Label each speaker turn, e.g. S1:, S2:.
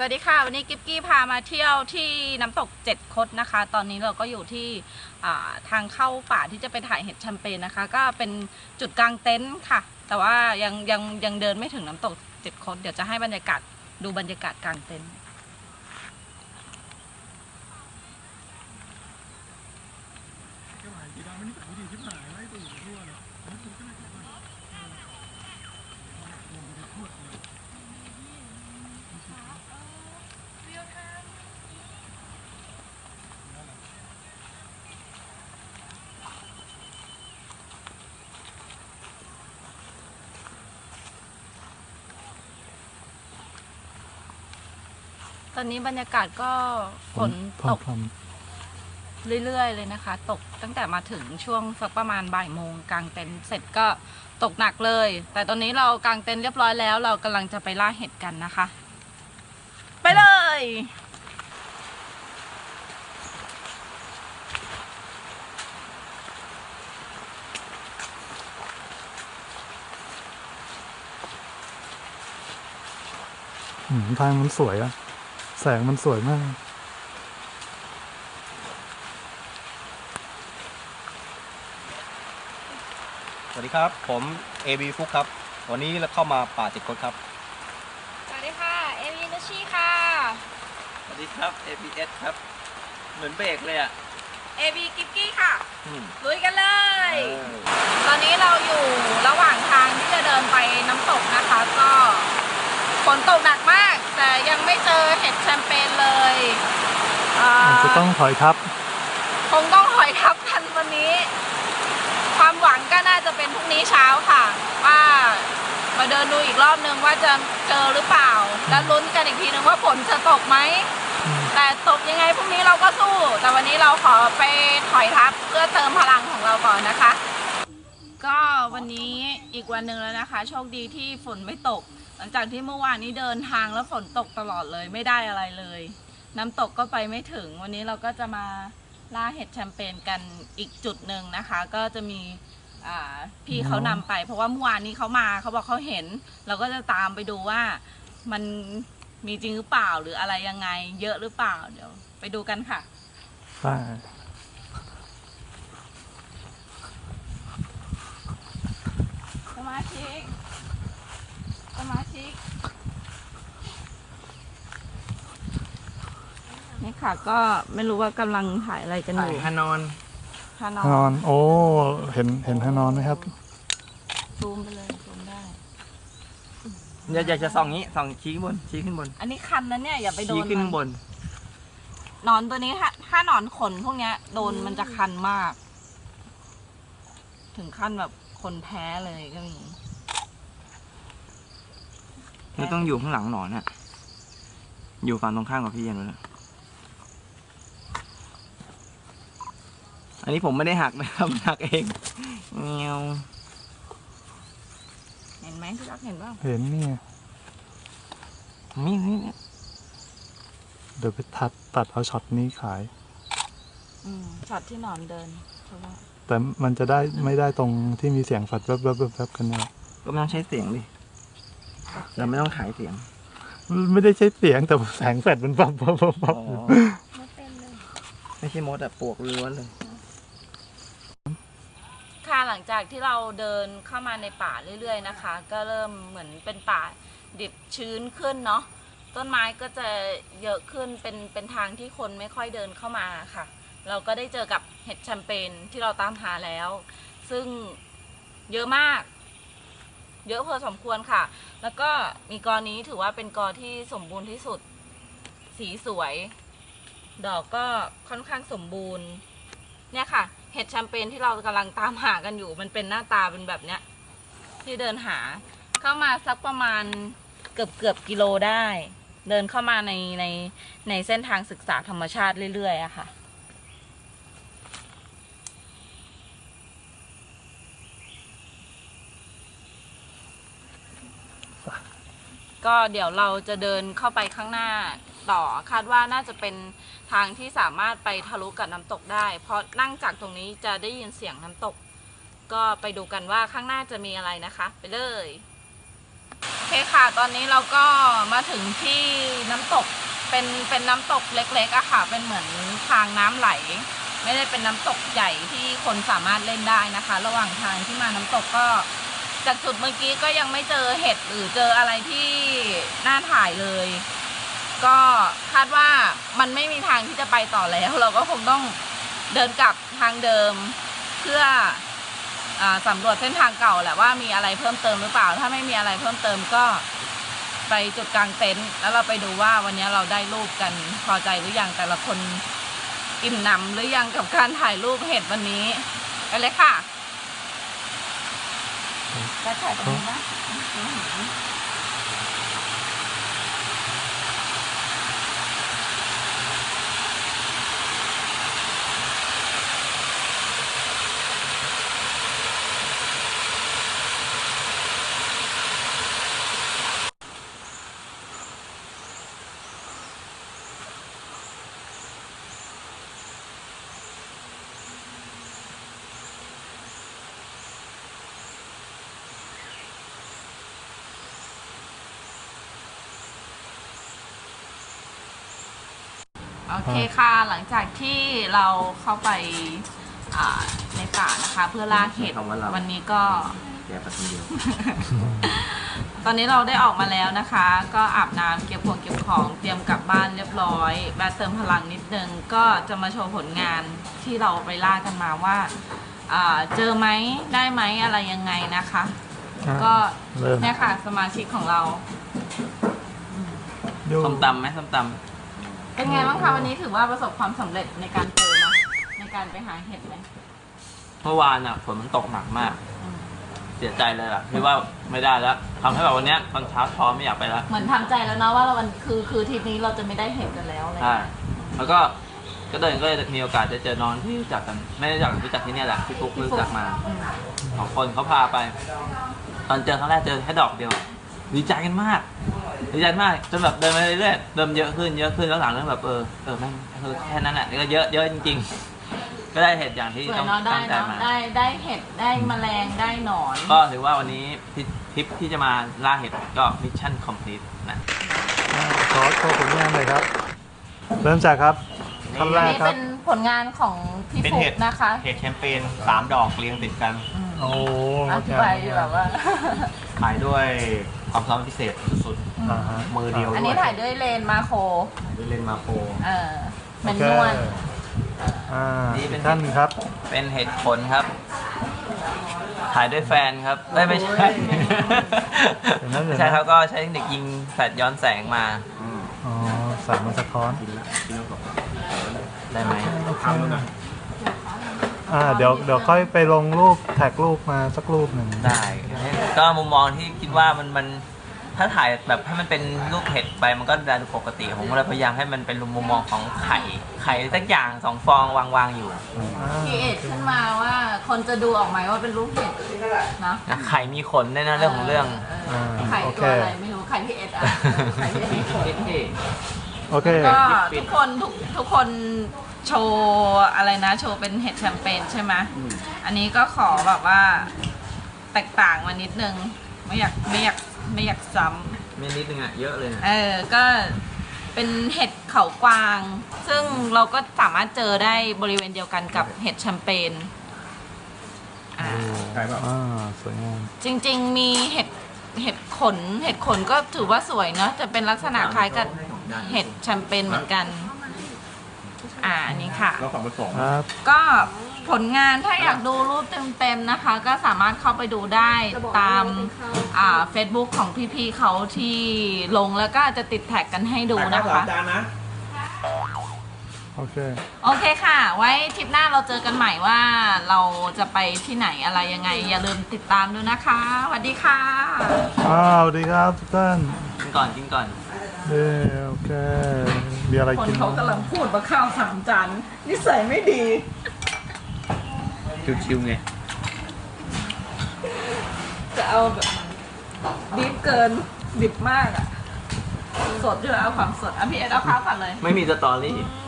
S1: สวัสดีค่ะ วันนี้กิฟกี้พามาเที่ยวที่น้ำตกเจ็ดคดนะคะ ตอนนี้เราก็อยู่ที่ทางเข้าป่าที่จะไปถ่ายเห็ดแชมเปญนะคะ ก็เป็นจุดกลางเต็นท์ค่ะ แต่ว่ายังยังยังเดินไม่ถึงน้ำตกเจ็ดคดเดี๋ยวจะให้บรรยากาศดูบรรยากาศกลางเต็นท์
S2: ก็หมายสีดำไม่นี่แต่ดีที่หายไล่ตัวอยู่ทั่วเลยอันนี้คุณก็ไม่คิดว่าเออลงไปในขวดเลย
S1: ตอนนี้บรรยากาศก็ฝนตก เรื่อยๆ เลยนะคะ ตกตั้งแต่มาถึงช่วงสักประมาณบ่ายโมงกลางเต็นท์เสร็จก็ตกหนักเลย แต่ตอนนี้เรากางเต็นท์เรียบร้อยแล้ว เรากำลังจะไปล่าเห็ดกันนะคะ ไปเลย
S2: อืมทางมันสวยอะ แสงมันสวยมาก
S3: สวัสดีครับ ผม AB ฟุกครับ วันนี้เราเข้ามาป่าติดคดครับ
S1: สวัสดีค่ะ เอวีนชีค่ะ
S4: สวัสดีครับ ABS ครับ เหมือนเบรกเลยอะ
S1: เอวีกิฟกี้ค่ะ
S3: อืม
S1: ลุยกันเลย
S3: เออ
S1: ตอนนี้เราอยู่ระหว่างทางที่จะเดินไปน้ำตกนะคะ ก็ฝนตกหนักมาก แต่ยังไม่เจอเห็ดแชมเปญเลยอ่า
S2: มันจะต้องถอยทับ
S1: คงต้องถอยทับกันวันนี้ ความหวังก็น่าจะเป็นพรุ่งนี้เช้าค่ะ ว่ามาเดินดูอีกรอบนึงว่าจะเจอหรือเปล่า แล้วลุ้นกันอีกทีนึงว่าฝนจะตกไหม
S2: อืม
S1: แต่ตกยังไงพรุ่งนี้เราก็สู้ แต่วันนี้เราขอไปถอยทับเพื่อเติมพลังของเราก่อนนะคะ ก็วันนี้อีกวันหนึ่งแล้วนะคะ โชคดีที่ฝนไม่ตก หลังจากที่เมื่อวานนี้เดินทางแล้วฝนตกตลอดเลยไม่ได้อะไรเลย น้ำตกก็ไปไม่ถึง วันนี้เราก็จะมาล่าเห็ดแชมเปญกันอีกจุดหนึ่งนะคะ ก็จะมีอ่าพี่เขานำไป เพราะว่าเมื่อวานนี้เขามาเขาบอกเขาเห็น เราก็จะตามไปดูว่ามันมีจริงหรือเปล่าหรืออะไรยังไง เยอะหรือเปล่าเดี๋ยว ไปดูกันค่ะ
S2: ใช่
S1: สมาชิก สมาชิก นี่ค่ะ ก็ไม่รู้ว่ากำลังถ่ายอะไรกันอ
S4: ถ่าย
S1: ยู่
S4: ฮานอน
S1: ฮานอ
S2: ฮานอน
S1: น
S2: โอ้ เห็นเห็นฮานอนไหมครับ
S1: ซูมไปเลยซูมได้
S4: อยากอยากจะส่องงี้ส่องชี้ขึ้นบน ชี้ขึ้นบน
S1: อันนี้คันนะเนี่ยอย่าไปโด
S4: ชี้
S1: น
S4: ขึ้น
S1: มัน
S4: บน
S1: หนอนตัวนี้ถ้าถ้าหนอนขนพวกเนี้ย โดนมันจะคันมาก ถึงขั้นแบบคนแพ้เลยก็มี
S4: ไม่ต้องอยู่ข้างหลังหนอนอะอยู่ฝั่งตรงข้ามกับพี่เย็นไปแล้วอันนี้ผมไม่ได้หักนะครับหักเองเงี้ยว
S1: เห็นไหมที่รักเห็นป่า
S2: เห็นนี่ไง
S4: นี่นี่
S2: เดี๋ยวไปตัดตัดเอาช็อตนี้ขาย
S1: อืมช็อตที่หนอนเดินเพราะว่า
S2: แต่มันจะได้ไม่ได้ตรงที่มีเสียงฝัดแวบแวบแวบแวบกันเนี่ย
S4: ก็ไม่ต้องใช้เสียงดิ เราไม่ต้องขายเสียง
S2: ไม่ได้ใช้เสียงแต่แสงแฟลชมันปับปับปับปับ
S4: อ๋อ
S1: ไม่เป็นเลย
S4: ไม่ใช่มดอะปวกล้วนเลย
S1: ค่ะหลังจากที่เราเดินเข้ามาในป่าเรื่อยๆนะคะ ก็เริ่มเหมือนเป็นป่าดิบชื้นขึ้นเนาะต้นไม้ก็จะเยอะขึ้นเป็นเป็นทางที่คนไม่ค่อยเดินเข้ามาค่ะ เราก็ได้เจอกับเห็ดแชมเปญที่เราตามหาแล้ว ซึ่งเยอะมาก เยอะพอสมควรค่ะ แล้วก็มีกอนี้ถือว่าเป็นกอที่สมบูรณ์ที่สุด สีสวย ดอกก็ค่อนข้างสมบูรณ์ เนี่ยค่ะ เห็ดแชมเปญที่เรากำลังตามหากันอยู่ มันเป็นหน้าตาเป็นแบบเนี้ย ที่เดินหา เข้ามาสักประมาณเกือบเกือบกิโลได้ เดินเข้ามาในในในเส้นทางศึกษาธรรมชาติเรื่อยๆอะค่ะ ก็เดี๋ยวเราจะเดินเข้าไปข้างหน้าต่อคาดว่าน่าจะเป็นทางที่สามารถไปทะลุกับน้ำตกได้ เพราะนั่งจากตรงนี้จะได้ยินเสียงน้ำตก ก็ไปดูกันว่าข้างหน้าจะมีอะไรนะคะ ไปเลยโอเคค่ะตอนนี้เราก็มาถึงที่น้ำตกเป็นเป็นน้ำตกเล็กๆอะค่ะ เป็นเหมือนทางน้ำไหล ไม่ได้เป็นน้ำตกใหญ่ที่คนสามารถเล่นได้นะคะ ระหว่างทางที่มาน้ำตกก็ จากจุดเมื่อกี้ก็ยังไม่เจอเห็ดหรือเจออะไรที่น่าถ่ายเลย ก็คาดว่ามันไม่มีทางที่จะไปต่อแล้ว เราก็คงต้องเดินกลับทางเดิม เพื่ออสำรวจเส้นทางเก่าแหละว่ามีอะไรเพิ่มเติมหรือเปล่า ถ้าไม่มีอะไรเพิ่มเติมก็ไปจุดกลางเต็นท์แล้วเราไปดูว่าวันนี้เราได้รูปกันพอใจหรือยังแต่ละคนอิ่มหนำหรือยังกับการถ่ายรูปเห็ดวันนี้ไปเลยค่ะ จ โอเคค่ะ หลังจากที่เราเข้าไปอ่าในป่านะคะ เพื่อล่าเห็ด
S3: คำว่าเรา
S1: วันนี้ก็
S3: แกไปคนเดียว
S1: ตอนนี้เราได้ออกมาแล้วนะคะ ก็อาบน้ำเก็บของเก็บของเตรียมกลับบ้านเรียบร้อยแบตเติมพลังนิดนึง ก็จะมาโชว์ผลงานที่เราไปล่ากันมาว่าอ่าเจอไหมได้ไหมอะไรยังไงนะคะ ก็
S2: เริ่ม
S1: เนี่ยค่ะสมาชิกของเรา
S2: ดู
S4: ส้มตำไหมส้มต
S1: เป็นไงบ้างคะวันนี้ถือว่าประสบความสำเร็จในการเจอไหมในการไปหาเห็ดไหมำ
S4: เมื่อวานอะฝนมันตกหนักมาก
S1: อืม
S4: เสียใจเลยล่ะที่ว่าไม่ได้แล้วทำให้แบบวันเนี้ยตอนเช้าท้อไม่อยากไปแล้ว
S1: เหมือนทำใจแล้วนะว่าเราวันคือคือทริปนี้เราจะไม่ได้เห็นกันแล้วอะไรอย่าง
S4: ใช่
S1: เลย
S4: แล้วก็ก็เดินก็เลยมีโอกาสจะเจอน้องที่รู้จักกันไม่ได้รู้จักรู้จักที่เนี่ยแหละที่ปุ๊กรู้จักมา
S1: อืม
S4: สองคนเขาพาไป ตอนเจอครั้งแรกเจอแค่ดอกเดียวดีใจกันมาก ดีใจมากจนแบบเดินมาเรื่อยๆเริ่มเยอะขึ้นเยอะขึ้นแล้วหลังเริ่มแบบเออเออแม่งเออแค่นั้นแหละก็เยอะเยอะจริง ๆ ก็ได้เห็ดอย่างที่
S1: สวย
S4: ต้อง
S1: เนาะได้
S4: ตั้งใจ
S1: เนาะ
S4: มา
S1: ได้ได้เห็ดได้แมลงได้หนอน
S4: ก็ถือว่าวันนี้ทริปทริปที่จะมาล่าเห็ดก็มิชชั่นคอมพลีทนะ
S2: อ่าขอโชว์ผลงานหน่อยครับ เริ่มจากครับขั้นแร
S1: อัน
S2: ก
S1: นี้
S2: ครั
S1: เป็
S2: บ
S1: นผลงานของพี่
S3: เป็น
S1: ฟุ
S3: เห็
S1: ก
S3: ด
S1: นะคะ
S3: เห็ดแชมเปญสามดอกเรียงติดกัน
S1: อืม
S2: โอ้
S1: อธิบายแบบว่า
S3: ถ่ายด้วยความสามารถพิเศษสุด
S2: อ่าฮะ
S3: ๆมือเดียว
S1: อันนี้ถ่ายด้วยเลนส์มาโคร
S3: ถ่ายด้วยเลนส์มาโคร
S1: เออเป็น
S2: โอนเคว
S1: ล
S2: อ่าอีกท่านหนึ่งครับ
S4: เป็นเห็ดขนครับ ถ่ายด้วยแฟนครับเอ้ยไม่ใช่
S2: เดี๋ยวนะเดี๋ยวนะ
S4: ไม่ใช่ครับก็ใช้เทคนิคยิงแฟลชย้อนแสงมา
S3: อืม
S2: อ๋อสายมันสะท้อน
S3: กินแล้วกินแล้วก็
S4: ได้ไหม
S3: ทำแล้วนะ
S2: อ่าเดี๋ยวเดี๋ยวค่อยไปลงรูปแท็กรูปมาสักรูปหนึ่ง
S4: ได้ ก็มุมมองที่คิดว่ามันมันถ้าถ่ายแบบให้มันเป็นรูปเห็ดไปมันก็ดูปกติผมก็เลยพยายามให้มันเป็นมุมมองของไข่ไข่สักอย่างสองฟองวางวางๆอยู่
S2: อ่า
S1: คีเอทขึ้นมาว่าคนจะดูออกไหมว่าเป็นรูปเห็ดเนาะ
S4: นะไข่มีขนด้วยนะเรื่องของเรื่อง
S1: เออ
S2: อ่า
S1: ไข่
S2: โอ
S1: ตั
S2: เค
S1: วอะไรไม่รู้ไข่พี่เอ็ดอะไข่พี่เอ็ดมีขน
S2: โอเค
S1: ก็ทุกคนทุกทุกคนโชว์อะไรนะ โชว์เป็นเห็ดแชมเปญใช่ไหมอันนี้ก็ขอแบบว่า แตกต่างมานิดนึง ไม่อยากไม่อยากไม่อยากซ้
S4: มีนิดนึงอะ เยอะเลยนะำ
S1: เออ ก็เป็นเห็ดเขากวาง ซึ่งเราก็สามารถเจอได้บริเวณเดียวกันกับเห็ดแชมเปญอ่า
S3: ถ่ายแบบ
S2: อ่าสวยงาม
S1: จริง ๆ มีเห็ดเห็ดขน เห็ดขนก็ถือว่าสวยเนาะจะเป็นลักษณะคล้ายกับเห็ดแชมเปญเหมือนกัน อ่าอันนี้ค่ะ
S3: แล้วฝั่งผสม
S2: ครับ
S1: ก็ผลงานถ้าอยากดูรูปเต็มๆนะคะ ก็สามารถเข้าไปดูได้ตามอ่า Facebook ของพี่ๆเขาที่ลงแล้วก็จะติดแท็กกันให้ดูนะคะ
S3: จานนะ
S2: โอเค
S1: โอเคค่ะ ไว้ทริปหน้าเราเจอกันใหม่ว่าเราจะไปที่ไหนอะไรยังไง อย่าลืมติดตามด้วยนะคะสวัสดีค่ะ
S2: อ้าวดีครับทุกท่าน
S4: กินก่อนกินก่อน
S2: เด้โอเค มีอะไร
S1: คน
S2: กิน
S1: เขากำลังพูดว่าข้าวสามจานนิสัยไม่ดี
S3: ชิวๆไง
S1: จะเอาแบบดิบเกินดิบมากอะสดด้วยเอาความสดอะพี่เอ็ดเอาข้าวก่อนเลย
S4: ไม่มีสตอรี่
S1: อื